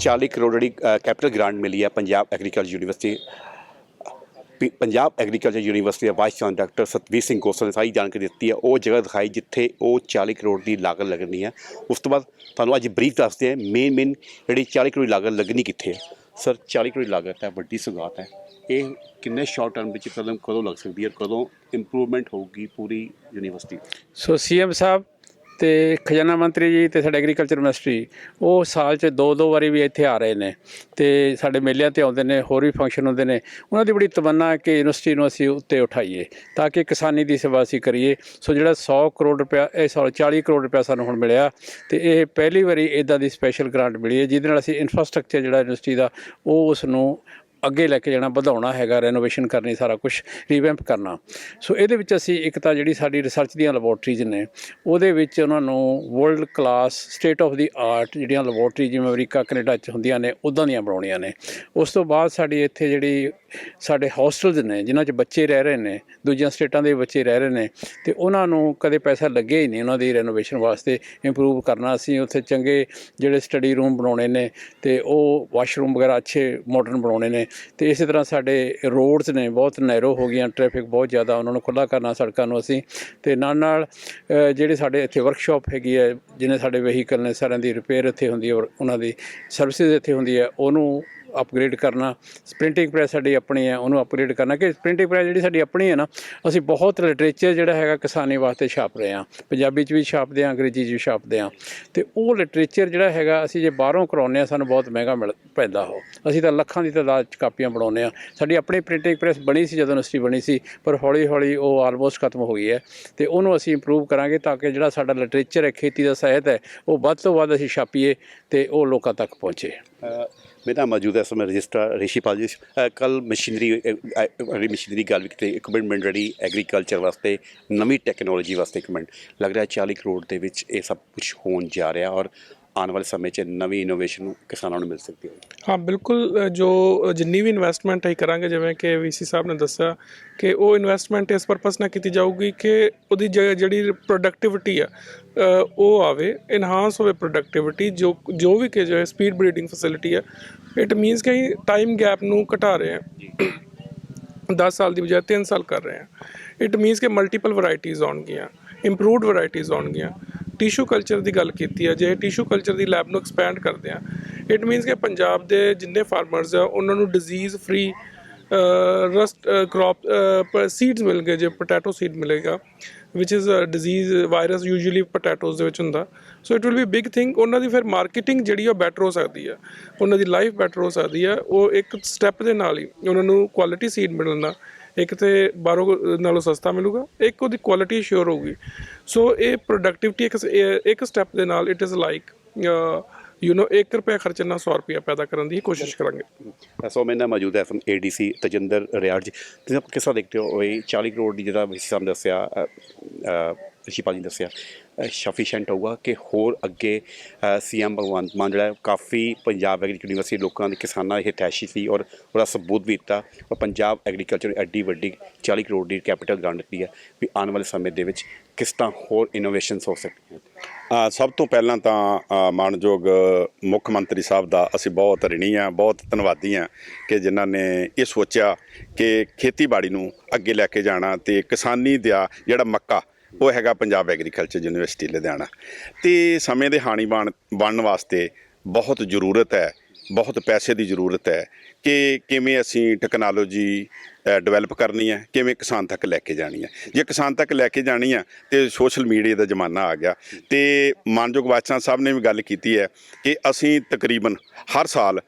40 ਕਰੋੜ ਜਿਹੜੀ capital grant ਮਿਲੀ ਹੈ ਪੰਜਾਬ ਐਗਰੀਕਲਚਰ ਯੂਨੀਵਰਸਿਟੀ ਪ- ਪੰਜਾਬ ਐਗਰੀਕਲਚਰ ਯੂਨੀਵਰਸਿਟੀ ਦੇ vice chancellor doctor Satvir Singh Gosal ਨੇ ਸਾਰੀ ਜਾਣਕਾਰੀ ਦਿੱਤੀ ਹੈ ਉਹ ਜਗ੍ਹਾ ਦਿਖਾਈ ਜਿੱਥੇ ਉਹ 40 ਕਰੋੜ ਦੀ ਲਾਗਤ ਲੱਗਣੀ ਹੈ ਉਸ ਤੋਂ ਬਾਅਦ ਤੁਹਾਨੂੰ ਅੱਜ ਬਰੀਫ ਦੱਸਦੇ ਹਾਂ ਮੇਨ ਮੇਨ ਜਿਹੜੀ 40 ਕਰੋੜ ਲਾਗਤ ਲੱਗਣੀ ਕਿੱਥੇ ਹੈ ਸਰ 40 ਕਰੋੜ ਲਾਗਤ ਹੈ ਵੱਡੀ ਸੁਗਾਤ ਹੈ ਇਹ ਕਿੰਨੇ ਸ਼ਾਰਟ ਟਰਮ ਵਿੱਚ ਕਦਮ ਕਦੋਂ ਲੱਗ ਸਕਦੀ ਹੈ ਕਦੋਂ ਇੰਪਰੂਵਮੈਂਟ ਹੋਊਗੀ ਪੂਰੀ ਯੂਨੀਵਰਸਿਟੀ ਸੋ ਸੀਐਮ ਸਾਹਿਬ ਤੇ ਖਜ਼ਾਨਾ ਮੰਤਰੀ ਜੀ ਤੇ ਸਾਡੇ ਐਗਰੀਕਲਚਰ ਮਿਨਿਸਟਰੀ ਉਹ ਸਾਲ 'ਚ ਦੋ ਦੋ ਵਾਰੀ ਵੀ ਇੱਥੇ ਆ ਰਹੇ ਨੇ ਤੇ ਸਾਡੇ ਮੇਲਿਆਂ ਤੇ ਆਉਂਦੇ ਨੇ, ਹੋਰ ਵੀ ਫੰਕਸ਼ਨ ਹੁੰਦੇ ਨੇ। ਉਹਨਾਂ ਦੀ ਬੜੀ ਤਮੰਨਾ ਹੈ ਕਿ ਯੂਨੀਵਰਸਿਟੀ ਨੂੰ ਅਸੀਂ ਉੱਤੇ ਉਠਾਈਏ ਤਾਂ ਕਿ ਕਿਸਾਨੀ ਦੀ ਸੇਵਾ ਅਸੀਂ ਕਰੀਏ। ਸੋ ਜਿਹੜਾ 100 ਕਰੋੜ ਰੁਪਇਆ, ਇਹ ਸੌਰੀ 40 ਕਰੋੜ ਰੁਪਇਆ ਸਾਨੂੰ ਹੁਣ ਮਿਲਿਆ ਤੇ ਇਹ ਪਹਿਲੀ ਵਾਰੀ ਇਦਾਂ ਦੀ ਸਪੈਸ਼ਲ ਗ੍ਰਾਂਟ ਮਿਲੀ ਹੈ, ਜਿਹਦੇ ਨਾਲ ਅਸੀਂ ਇਨਫਰਾਸਟ੍ਰਕਚਰ ਜਿਹੜਾ ਯੂਨੀਵਰਸਿਟੀ ਦਾ, ਉਹ ਉਸ ਨੂੰ ਅੱਗੇ ਲੈ ਕੇ ਜਾਣਾ, ਵਧਾਉਣਾ ਹੈਗਾ ਰੈਨੋਵੇਸ਼ਨ ਕਰਨੀ, ਸਾਰਾ ਕੁਝ ਰੀਵੈਂਪ ਕਰਨਾ। ਸੋ ਇਹਦੇ ਵਿੱਚ ਅਸੀਂ ਇੱਕ ਤਾਂ ਜਿਹੜੀ ਸਾਡੀ ਰਿਸਰਚ ਦੀਆਂ ਲੈਬੋਰਟਰੀਜ਼ ਨੇ, ਉਹਦੇ ਵਿੱਚ ਉਹਨਾਂ ਨੂੰ world class state of the art ਜਿਹੜੀਆਂ ਲੈਬੋਰਟਰੀ ਜਿਵੇਂ ਅਮਰੀਕਾ, ਕੈਨੇਡਾ 'ਚ ਹੁੰਦੀਆਂ ਨੇ ਉਦਾਂ ਦੀਆਂ ਬਣਾਉਣੀਆਂ ਨੇ। ਉਸ ਤੋਂ ਬਾਅਦ ਸਾਡੀ ਇੱਥੇ ਜਿਹੜੀ ਸਾਡੇ ਹੋਸਟਲਸ ਨੇ, ਜਿਨ੍ਹਾਂ 'ਚ ਬੱਚੇ ਰਹਿ ਰਹੇ ਨੇ, ਦੂਜੀਆਂ ਸਟੇਟਾਂ ਦੇ ਬੱਚੇ ਰਹਿ ਰਹੇ ਨੇ, ਤੇ ਉਹਨਾਂ ਨੂੰ ਕਦੇ ਪੈਸਾ ਲੱਗਿਆ ਹੀ ਨਹੀਂ ਉਹਨਾਂ ਦੀ ਰੈਨੋਵੇਸ਼ਨ ਵਾਸਤੇ ਇੰਪਰੂਵ ਕਰਨਾ। ਅਸੀਂ ਉੱਥੇ ਚੰਗੇ ਜਿਹੜੇ ਸਟੱਡੀ ਰੂਮ ਬਣਾਉਣੇ ਨੇ ਤੇ ਉਹ ਵਾਸ਼ਰੂਮ ਵਗੈਰਾ ਅੱਛੇ ਮਾਡਰਨ ਬਣਾਉਣੇ ਨੇ। ਤੇ ਇਸੇ ਤਰ੍ਹਾਂ ਸਾਡੇ ਰੋਡਸ ਨੇ ਬਹੁਤ ਨੈਰੋ ਹੋ ਗਈਆਂ ਟ੍ਰੈਫਿਕ ਬਹੁਤ ਜ਼ਿਆਦਾ, ਉਹਨਾਂ ਨੂੰ ਖੁੱਲਾ ਕਰਨਾ ਸੜਕਾਂ ਨੂੰ ਅਸੀਂ। ਤੇ ਨਾਲ ਨਾਲ ਜਿਹੜੇ ਸਾਡੇ ਇੱਥੇ ਵਰਕਸ਼ਾਪ ਹੈਗੀ ਹੈ, ਜਿਹਨੇ ਸਾਡੇ ਵਹੀਕਲ ਨੇ, ਸਾਰਿਆਂ ਦੀ ਰਿਪੇਅਰ ਇੱਥੇ ਹੁੰਦੀ ਹੈ, ਔਰ ਉਹਨਾਂ ਦੀ ਸਰਵਿਸਿਜ਼ ਇੱਥੇ ਹੁੰਦੀ ਹੈ, ਉਹਨੂੰ ਅਪਗ੍ਰੇਡ ਕਰਨਾ ਪ੍ਰਿੰਟਿੰਗ ਪ੍ਰੈਸ ਸਾਡੀ ਆਪਣੀ ਹੈ, ਉਹਨੂੰ ਅਪਗ੍ਰੇਡ ਕਰਨਾ, ਕਿ ਪ੍ਰਿੰਟਿੰਗ ਪ੍ਰੈਸ ਜਿਹੜੀ ਸਾਡੀ ਆਪਣੀ ਹੈ ਨਾ, ਅਸੀਂ ਬਹੁਤ ਲਿਟਰੇਚਰ ਜਿਹੜਾ ਹੈਗਾ ਕਿਸਾਨੀ ਵਾਸਤੇ ਛਾਪ ਰਹੇ ਹਾਂ, ਪੰਜਾਬੀ 'ਚ ਵੀ ਛਾਪਦੇ ਹਾਂ, ਅੰਗਰੇਜ਼ੀ 'ਚ ਵੀ ਛਾਪਦੇ ਹਾਂ, ਤੇ ਉਹ ਲਿਟਰੇਚਰ ਜਿਹੜਾ ਹੈਗਾ, ਅਸੀਂ ਜੇ ਬਾਹਰੋਂ ਕਰਾਉਂਦੇ ਹਾਂ, ਸਾਨੂੰ ਬਹੁਤ ਮਹਿੰਗਾ ਮਿਲ ਪੈਂਦਾ ਉਹ, ਅਸੀਂ ਤਾਂ ਲੱਖਾਂ ਦੀ ਤਾਦਾਦ 'ਚ ਕਾਪੀਆਂ ਬਣਾਉਂਦੇ ਹਾਂ, ਸਾਡੀ ਆਪਣੀ ਪ੍ਰਿੰਟਿੰਗ ਪ੍ਰੈਸ ਬਣੀ ਸੀ ਜਦੋਂ ਯੂਨੀਵਰਸਿਟੀ ਬਣੀ ਸੀ, ਪਰ ਹੌਲੀ ਹੌਲੀ ਉਹ ਆਲਮੋਸਟ ਖਤਮ ਹੋ ਗਈ ਹੈ, ਤੇ ਉਹਨੂੰ ਅਸੀਂ ਇੰਪਰੂਵ ਕਰਾਂਗੇ ਤਾਂ ਕਿ ਜਿਹੜਾ ਸਾਡਾ ਲਿਟਰੇਚਰ ਹੈ, ਖੇਤੀ ਦਾ ਸਾਹਿਤ ਹੈ, ਉਹ ਵੱਧ ਤੋਂ ਵੱਧ ਅਸੀਂ ਛਾਪੀਏ, ਤੇ ਉਹ ਲੋਕਾਂ ਤੱਕ ਪਹੁੰਚੇ। ਮੇਰਾ ਮੌਜੂਦ ਹੈ ਸਮੇਂ ਰਜਿਸਟਰ ਰਿਸ਼ੀਪਾਲ ਜੀ। ਕੱਲ ਮਸ਼ੀਨਰੀ ਜਿਹੜੀ ਮਸ਼ੀਨਰੀ ਗੱਲ ਵੀ ਕੀਤੀ ਇਕਵਿਪਮੈਂਟ ਜਿਹੜੀ ਐਗਰੀਕਲਚਰ ਵਾਸਤੇ, ਨਵੀਂ ਟੈਕਨੋਲੋਜੀ ਵਾਸਤੇ ਇਕਵਿਪਮੈਂਟ ਲੱਗ ਰਿਹਾ 40 ਕਰੋੜ ਦੇ ਵਿੱਚ ਇਹ ਸਭ ਕੁਝ ਹੋਣ ਜਾ ਰਿਹਾ ਔਰ ਆਉਣ ਵਾਲੇ ਸਮੇਂ 'ਚ ਨਵੀਂ ਇਨੋਵੇਸ਼ਨ ਕਿਸਾਨਾਂ ਨੂੰ ਮਿਲ ਸਕਦੀ ਹੈ। ਹਾਂ ਬਿਲਕੁਲ ਜੋ ਜਿੰਨੀ ਵੀ ਇਨਵੈਸਟਮੈਂਟ ਹੈ ਕਰਾਂਗੇ ਜਿਵੇਂ ਕਿ ਵੀਸੀ ਸਾਹਿਬ ਨੇ ਦੱਸਿਆ ਕਿ ਉਹ ਇਨਵੈਸਟਮੈਂਟ ਇਸ ਪਰਪਸ ਨਾਲ ਕੀਤੀ ਜਾਊਗੀ ਕਿ ਉਹਦੀ ਜਿਹੜੀ ਪ੍ਰੋਡਕਟਿਵਿਟੀ ਆ ਉਹ ਆਵੇ ਇਨਹਾਂਸ ਹੋਵੇ ਪ੍ਰੋਡਕਟਿਵਿਟੀ ਜੋ ਜੋ ਵੀ ਕਿ ਜੋ ਹੈ ਸਪੀਡ ਬਰੀਡਿੰਗ ਫੈਸਿਲਿਟੀ ਆ। ਇਟ ਮੀਨਸ ਕਿ ਟਾਈਮ ਗੈਪ ਨੂੰ ਘਟਾ ਰਹੇ ਹਾਂ। 10 ਸਾਲ ਦੀ ਬਜਾਏ 3 ਸਾਲ ਕਰ ਰਹੇ ਹਾਂ। ਇਟ ਮੀਨਸ ਕਿ ਮਲਟੀਪਲ ਵੈਰਾਈਟੀਆਂ ਆਉਣਗੀਆਂ ਇੰਪਰੂਵਡ ਵੈਰਾਈਟੀਆਂ ਆਉਣਗੀਆਂ। ਟਿਸ਼ੂ ਕਲਚਰ ਦੀ ਗੱਲ ਕੀਤੀ ਹੈ ਜੇ ਟਿਸ਼ੂ ਕਲਚਰ ਦੀ ਲੈਬ ਨੂੰ ਐਕਸਪੈਂਡ ਕਰਦੇ ਆ ਇਟ ਮੀਨਸ ਕਿ ਪੰਜਾਬ ਦੇ ਜਿੰਨੇ ਫਾਰਮਰਸ ਆ, ਉਹਨਾਂ ਨੂੰ disease free rust crop seeds ਮਿਲਣਗੇ, ਜੇ ਪੋਟੈਟੋ ਸੀਡ ਮਿਲੇਗਾ which is uh disease virus usually potatoes ਦੇ ਵਿੱਚ ਹੁੰਦਾ। So it will be big thing ਉਹਨਾਂ ਦੀ ਫਿਰ ਮਾਰਕੀਟਿੰਗ ਜਿਹੜੀ ਉਹ ਬੈਟਰ ਹੋ ਸਕਦੀ ਹੈ ਉਹਨਾਂ ਦੀ ਲਾਈਫ ਬੈਟਰ ਹੋ ਸਕਦੀ ਹੈ ਉਹ ਇੱਕ ਸਟੈਪ ਦੇ ਨਾਲ ਹੀ ਉਹਨਾਂ ਨੂੰ ਕੁਆਲਿਟੀ ਸੀਡ ਮਿਲਣਾ। ਇੱਕ ਤੇ ਬਾਹਰੋਂ ਨਾਲੋਂ ਸਸਤਾ ਮਿਲੂਗਾ ਇੱਕ ਉਹਦੀ ਕੁਆਲਿਟੀ ਸ਼ੋਰ ਹੋਊਗੀ। ਸੋ ਇਹ ਪ੍ਰੋਡਕਟਿਵਿਟੀ ਇੱਕ ਇੱਕ ਸਟੈਪ ਦੇ ਨਾਲ it is like you know 1 ਖਰਚਣ ਨਾਲ 100 ਰੁਪਿਆ ਪੈਦਾ ਕਰਨ ਦੀ ਕੋਸ਼ਿਸ਼ ਕਰਾਂਗੇ। ਸੋ ਮੇਰੇ ਨਾਲ ਮੌਜੂਦ ਹੈ ਏਡੀਸੀ ਤਜਿੰਦਰ ਰਿਆੜ ਜੀ। ਤੁਸੀਂ ਆਪ ਕਿਸ ਤਰ੍ਹਾਂ ਦੇਖਦੇ ਹੋ ਇਹ 40 ਕਰੋੜ ਦੀ ਜਿਹੜਾ ਵਿਸੀ ਦੱਸਿਆ ਅ, ਰਿਸ਼ੀਪਾਲ ਜੀ ਦੱਸਿਆ ਸਫੀਸ਼ੀਐਂਟ ਹੋਊਗਾ ਕਿ ਹੋਰ ਅੱਗੇ ਸੀਐਮ ਭਗਵੰਤ ਮਾਨ ਜਿਹੜਾ ਕਾਫੀ ਪੰਜਾਬ ਐਗਰੀਕਲਚਰ ਯੂਨੀਵਰਸਿਟੀ ਲੋਕਾਂ ਦੇ ਕਿਸਾਨਾਂ ਇਹ ਤੈਸ਼ੀ ਸੀ ਔਰ ਉਹਦਾ ਸਬੂਤ ਵੀ ਦਿੱਤਾ ਔਰ ਪੰਜਾਬ ਐਗਰੀਕਲਚਰ ਐਡੀ ਵੱਡੀ 40 ਕਰੋੜ ਦੀ ਕੈਪੀਟਲ ਗ੍ਰਾਂਟ ਦਿੱਤੀ ਹੈ ਵੀ ਆਉਣ ਵਾਲੇ ਸਮੇਂ ਦੇ ਵਿੱਚ ਕਿਸ ਤਰ੍ਹਾਂ ਹੋਰ ਇਨੋਵੇਸ਼ਨਸ ਹੋ ਸਕਦੀਆਂ ਸਭ ਤੋਂ ਪਹਿਲਾਂ ਤਾਂ ਅ, ਮਾਣਯੋਗ ਮੁੱਖ ਮੰਤਰੀ ਸਾਹਿਬ ਦਾ ਅਸੀਂ ਬਹੁਤ ਰਿਣੀ ਆ ਬਹੁਤ ਧੰਨਵਾਦੀ ਆ ਕਿ ਜਿਨ੍ਹਾਂ ਨੇ ਇਹ ਸੋਚਿਆ ਕਿ ਖੇਤੀਬਾੜੀ ਨੂੰ ਅੱਗੇ ਲੈ ਕੇ ਜਾਣਾ ਤੇ ਕਿਸਾਨੀ ਦਾ ਜਿਹੜਾ ਮੱਕਾ ਉਹ ਹੈਗਾ ਪੰਜਾਬ ਐਗਰੀਕਲਚਰ ਯੂਨੀਵਰਸਿਟੀ, ਲੁਧਿਆਣਾ। ਤੇ ਸਮੇਂ ਦੇ ਹਾਣੀ ਬਣ, ਬਣਨ ਵਾਸਤੇ ਬਹੁਤ ਜ਼ਰੂਰਤ ਹੈ, ਬਹੁਤ ਪੈਸੇ ਦੀ ਜ਼ਰੂਰਤ ਹੈ ਕਿ ਕਿਵੇਂ ਅਸੀਂ ਟੈਕਨੋਲੋਜੀ ਡਿਵੈਲਪ ਕਰਨੀ ਹੈ, ਕਿਵੇਂ ਕਿਸਾਨ ਤੱਕ ਲੈ ਕੇ ਜਾਣੀ ਹੈ। ਜੇ ਕਿਸਾਨ ਤੱਕ ਲੈ ਕੇ ਜਾਣੀ ਹੈ, ਤੇ ਸੋਸ਼ਲ ਮੀਡੀਆ ਦਾ ਜ਼ਮਾਨਾ ਆ ਗਿਆ। ਤੇ ਮਾਨਯੋਗ ਬਾਦਸ਼ਾਹ ਸਾਹਿਬ ਨੇ ਵੀ ਗੱਲ ਕੀਤੀ ਹੈ ਕਿ ਅਸੀਂ ਤਕਰੀਬਨ ਹਰ ਸਾਲ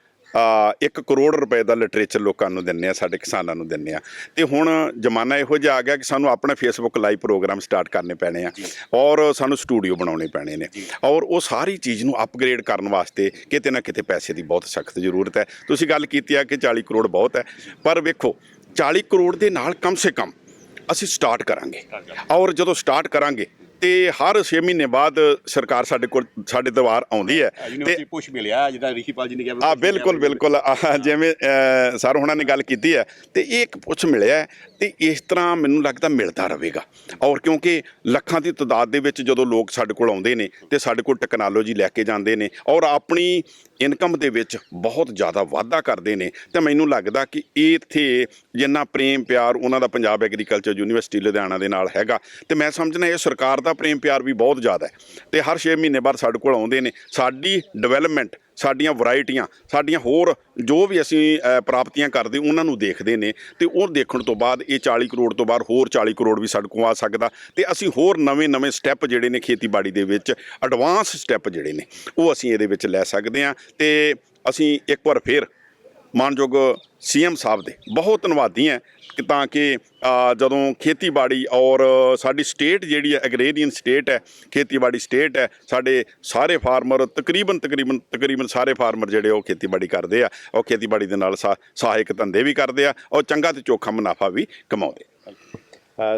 1 ਕਰੋੜ ਰੁਪਏ ਦਾ ਲਿਟਰੇਚਰ ਲੋਕਾਂ ਨੂੰ ਦਿੰਨੇ ਆ ਸਾਡੇ ਕਿਸਾਨਾਂ ਨੂੰ ਦਿੰਨੇ ਆ। ਤੇ ਹੁਣ ਜ਼ਮਾਨਾ ਇਹੋ ਜਿਹਾ ਆ ਗਿਆ ਕਿ ਸਾਨੂੰ ਆਪਣਾ ਫੇਸਬੁੱਕ ਲਾਈਵ ਪ੍ਰੋਗਰਾਮ ਸਟਾਰਟ ਕਰਨੇ ਪੈਣੇ ਆ ਔਰ ਸਾਨੂੰ ਸਟੂਡੀਓ ਬਣਾਉਣੇ ਪੈਣੇ ਨੇ। ਔਰ ਉਹ ਸਾਰੀ ਚੀਜ਼ ਨੂੰ ਅਪਗ੍ਰੇਡ ਕਰਨ ਵਾਸਤੇ ਕਿਤੇ ਨਾ ਕਿਤੇ ਪੈਸੇ ਦੀ ਬਹੁਤ ਸਖਤ ਜ਼ਰੂਰਤ ਹੈ। ਤੁਸੀਂ ਗੱਲ ਕੀਤੀ ਆ ਕਿ 40 ਕਰੋੜ ਬਹੁਤ ਹੈ ਪਰ ਵੇਖੋ 40 ਕਰੋੜ ਦੇ ਨਾਲ ਕਮ ਸੇ ਕਮ ਅਸੀਂ ਸਟਾਰਟ ਕਰਾਂਗੇ। ਔਰ ਜਦੋਂ ਸਟਾਰਟ ਕਰਾਂਗੇ ਤੇ ਹਰ 6 ਮਹੀਨੇ ਬਾਅਦ ਸਰਕਾਰ ਸਾਡੇ ਕੋਲ ਸਾਡੇ ਦੁਆਰ ਆਉਂਦੀ ਹੈ। ਤੇ ਯੂਨੀਵਰਸਿਟੀ ਪੁਸ਼ ਮਿਲਿਆ ਜਿੱਦਾਂ ਰਿਸ਼ੀਪਾਲ ਜੀ ਨੇ ਕਿਹਾ ਆ ਬਿਲਕੁਲ ਬਿਲਕੁਲ। ਜਿਵੇਂ ਸਰ ਹੁਣਾਂ ਨੇ ਗੱਲ ਕੀਤੀ ਹੈ ਤੇ ਇਹ ਇੱਕ ਪੁੱਛ ਮਿਲਿਆ ਤੇ ਇਸ ਤਰ੍ਹਾਂ ਮੈਨੂੰ ਲੱਗਦਾ ਮਿਲਦਾ ਰਹੇਗਾ। ਔਰ ਕਿਉਂਕਿ ਲੱਖਾਂ ਦੀ ਤਦਾਦ ਦੇ ਵਿੱਚ ਜਦੋਂ ਲੋਕ ਸਾਡੇ ਕੋਲ ਆਉਂਦੇ ਨੇ ਤੇ ਸਾਡੇ ਕੋਲ ਟੈਕਨੋਲੋਜੀ ਲੈ ਕੇ ਜਾਂਦੇ ਨੇ ਔਰ ਆਪਣੀ ਇਨਕਮ ਦੇ ਵਿੱਚ ਬਹੁਤ ਜ਼ਿਆਦਾ ਵਾਧਾ ਕਰਦੇ ਨੇ ਤੇ ਮੈਨੂੰ ਲੱਗਦਾ ਕਿ ਇਹ ਇੱਥੇ ਜਿੰਨਾ ਪ੍ਰੇਮ ਪਿਆਰ ਉਹਨਾਂ ਦਾ ਪੰਜਾਬ ਐਗਰੀਕਲਚਰ ਯੂਨੀਵਰਸਿਟੀ ਲੁਧਿਆਣਾ ਦੇ ਨਾਲ ਹੈਗਾ ਤੇ ਮੈਂ ਸਮਝਣਾ ਇਹ ਸਰਕਾਰ ਦਾ ਪ੍ਰੇਮ ਪਿਆਰ ਵੀ ਬਹੁਤ ਜ਼ਿਆਦਾ ਹੈ ਤੇ ਹਰ 6 ਮਹੀਨੇ ਬਾਅਦ ਸਾਡੇ ਕੋਲ ਆਉਂਦੇ ਨੇ, ਸਾਡੀ ਡਿਵੈਲਪਮੈਂਟ ਸਾਡੀਆਂ ਵੈਰਾਈਟੀਆਂ, ਸਾਡੀਆਂ ਹੋਰ ਜੋ ਵੀ ਅਸੀਂ ਪ੍ਰਾਪਤੀਆਂ ਕਰਦੇ, ਉਹਨਾਂ ਨੂੰ ਦੇਖਦੇ ਨੇ ਤੇ ਉਹ ਦੇਖਣ ਤੋਂ ਬਾਅਦ ਇਹ 40 ਕਰੋੜ ਤੋਂ ਬਾਅਦ ਹੋਰ 40 ਕਰੋੜ ਵੀ ਸਾਡੇ ਕੋਲ ਆ ਸਕਦਾ ਤੇ ਅਸੀਂ ਹੋਰ ਨਵੇਂ-ਨਵੇਂ ਸਟੈਪ ਜਿਹੜੇ ਨੇ ਖੇਤੀਬਾੜੀ ਦੇ ਵਿੱਚ ਐਡਵਾਂਸ ਸਟੈਪ ਜਿਹੜੇ ਨੇ, ਉਹ ਅਸੀਂ ਇਹਦੇ ਵਿੱਚ ਲੈ ਸਕਦੇ ਹਾਂ ਤੇ ਅਸੀਂ ਇੱਕ ਵਾਰ ਫੇਰ ਮਾਨਯੋਗ ਸੀਐਮ ਸਾਹਿਬ ਦੇ। ਬਹੁਤ ਧੰਨਵਾਦੀ ਹਾਂ ਕਿ ਤਾਂ ਕਿ ਜਦੋਂ ਖੇਤੀਬਾੜੀ ਔਰ ਸਾਡੀ ਸਟੇਟ ਜਿਹੜੀ ਹੈ ਐਗਰੇਰੀਅਨ ਸਟੇਟ ਹੈ ਖੇਤੀਬਾੜੀ ਸਟੇਟ ਹੈ ਸਾਡੇ ਸਾਰੇ ਫਾਰਮਰ ਤਕਰੀਬਨ ਤਕਰੀਬਨ ਤਕਰੀਬਨ ਸਾਰੇ ਫਾਰਮਰ ਜਿਹੜੇ ਉਹ ਖੇਤੀਬਾੜੀ ਕਰਦੇ ਆ। ਉਹ ਖੇਤੀਬਾੜੀ ਦੇ ਨਾਲ ਸਾ- ਸਹਾਇਕ ਧੰਦੇ ਵੀ ਕਰਦੇ ਆ ਔਰ ਚੰਗਾ ਤੇ ਚੋਖਾ ਮੁਨਾਫਾ ਵੀ ਕਮਾਉਂਦੇ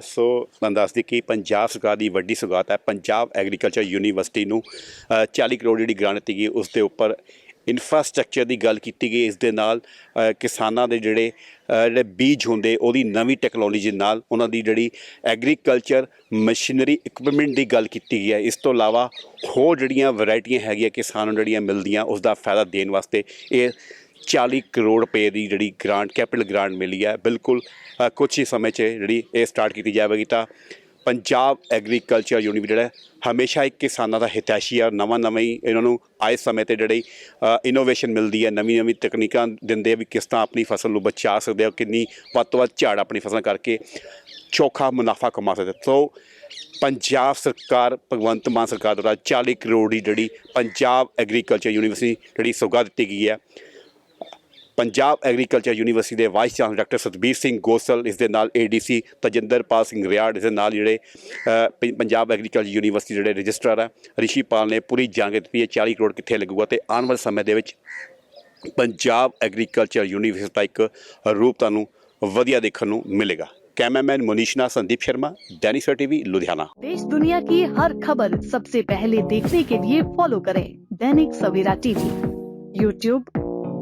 ਸੋ ਤੁਹਾਨੂੰ ਦੱਸ ਕਿ ਪੰਜਾਬ ਸਰਕਾਰ ਦੀ ਵੱਡੀ ਸੁਗਾਤ ਹੈ। ਪੰਜਾਬ ਐਗਰੀਕਲਚਰ ਯੂਨੀਵਰਸਿਟੀ ਨੂੰ ਅ, 40 ਕਰੋੜ ਜਿਹੜੀ ਗ੍ਰਾਂਟ ਦਿੱਤੀ ਗਈ ਉਸ ਦੇ ਉੱਪਰ ਇਨਫਰਾਸਟ੍ਰਕਚਰ ਦੀ ਗੱਲ ਕੀਤੀ ਗਈ ਇਸ ਦੇ ਨਾਲ ਕਿਸਾਨਾਂ ਦੇ ਜਿਹੜੇ ਜਿਹੜੇ ਬੀਜ ਹੁੰਦੇ ਉਹਦੀ ਨਵੀਂ ਟੈਕਨੋਲੋਜੀ ਨਾਲ ਉਹਨਾਂ ਦੀ ਜਿਹੜੀ ਐਗਰੀਕਲਚਰ ਮਸ਼ੀਨਰੀ ਇਕਵਿਪਮੈਂਟ ਦੀ ਗੱਲ ਕੀਤੀ ਗਈ ਹੈ। ਇਸ ਤੋਂ ਇਲਾਵਾ ਹੋਰ ਜਿਹੜੀਆਂ ਵੈਰਾਈਟੀਆਂ ਹੈਗੀਆਂ ਕਿਸਾਨਾਂ ਨੂੰ ਜਿਹੜੀਆਂ ਮਿਲਦੀਆਂ ਉਸ ਦਾ ਫਾਇਦਾ ਦੇਣ ਵਾਸਤੇ ਇਹ 40 ਕਰੋੜ ਰੁਪਏ ਦੀ ਜਿਹੜੀ ਗ੍ਰਾਂਟ ਕੈਪੀਟਲ ਗ੍ਰਾਂਟ ਮਿਲੀ ਹੈ। ਬਿਲਕੁਲ ਅ, ਕੁਛ ਹੀ ਸਮੇਂ 'ਚ ਜਿਹੜੀ ਇਹ ਸਟਾਰਟ ਕੀਤੀ ਜਾਵੇਗੀ ਤਾਂ ਪੰਜਾਬ ਐਗਰੀਕਲਚਰ ਯੂਨੀਵਰਸਿਟੀ ਜਿਹੜਾ ਹਮੇਸ਼ਾ ਇੱਕ ਕਿਸਾਨਾਂ ਦਾ ਹਿਤੈਸ਼ੀ ਆ, ਨਵਾਂ ਨਵਾਂ ਹੀ ਇਹਨਾਂ ਨੂੰ ਆਏ ਸਮੇਂ ਤੇ ਜਿਹੜੀ ਇਨੋਵੇਸ਼ਨ ਮਿਲਦੀ ਹੈ, ਨਵੀਂ ਨਵੀਂ ਤਕਨੀਕਾਂ ਦਿੰਦੇ ਆ ਵੀ ਕਿਸ ਤਰ੍ਹਾਂ ਆਪਣੀ ਫਸਲ ਨੂੰ ਬਚਾ ਸਕਦੇ ਆ, ਕਿੰਨੀ ਵੱਧ ਤੋਂ ਵੱਧ ਝਾੜ ਆਪਣੀ ਫਸਲ ਕਰਕੇ ਚੋਖਾ ਮੁਨਾਫਾ ਕਮਾ ਸਕਦੇ ਸੋ ਪੰਜਾਬ ਸਰਕਾਰ, ਭਗਵੰਤ ਮਾਨ ਸਰਕਾਰ ਦੁਆਰਾ 40 ਕਰੋੜ ਦੀ ਜਿਹੜੀ ਪੰਜਾਬ ਐਗਰੀਕਲਚਰ ਯੂਨੀਵਰਸਿਟੀ ਜਿਹੜੀ ਸੌਗਾ ਦਿੱਤੀ ਗਈ ਹੈ ਪੰਜਾਬ ਐਗਰੀਕਲਚਰ ਯੂਨੀਵਰਸਿਟੀ ਦੇ vice chancellor doctor Satbir Singh Gosal ਇਸ ਦੇ ਨਾਲ ਏਡੀਸੀ ਤਜਿੰਦਰਪਾਲ ਸਿੰਘ ਰਿਆੜ ਇਸ ਦੇ ਨਾਲ ਜਿਹੜੇ ਅ, ਪ- ਪੰਜਾਬ ਐਗਰੀਕਲਚਰ ਯੂਨੀਵਰਸਿਟੀ ਜਿਹੜੇ ਰਜਿਸਟਰਾਰ ਹੈ ਰਿਸ਼ੀਪਾਲ ਨੇ ਪੂਰੀ ਜਾਣਕਾਰੀ ਦਿੱਤੀ ਹੈ 40 ਕਰੋੜ ਕਿੱਥੇ ਲੱਗੂਗਾ ਤੇ ਆਉਣ ਵਾਲੇ ਸਮੇਂ ਦੇ ਵਿੱਚ ਪੰਜਾਬ ਐਗਰੀਕਲਚਰ ਯੂਨੀਵਰਸਿਟੀ ਦਾ ਇੱਕ ਰੂਪ ਤੁਹਾਨੂੰ ਵਧੀਆ ਦੇਖਣ ਨੂੰ ਮਿਲੇਗਾ ਕੈਮਰਾਮੈਨ ਮਨੀਸ਼ਨਾ ਸੰਦੀਪ शर्मा दैनिक सर टीवी लुधियाना देश दुनिया की हर खबर सबसे पहले देखने के लिए फॉलो करें दैनिक सवेरा टीवी यूट्यूब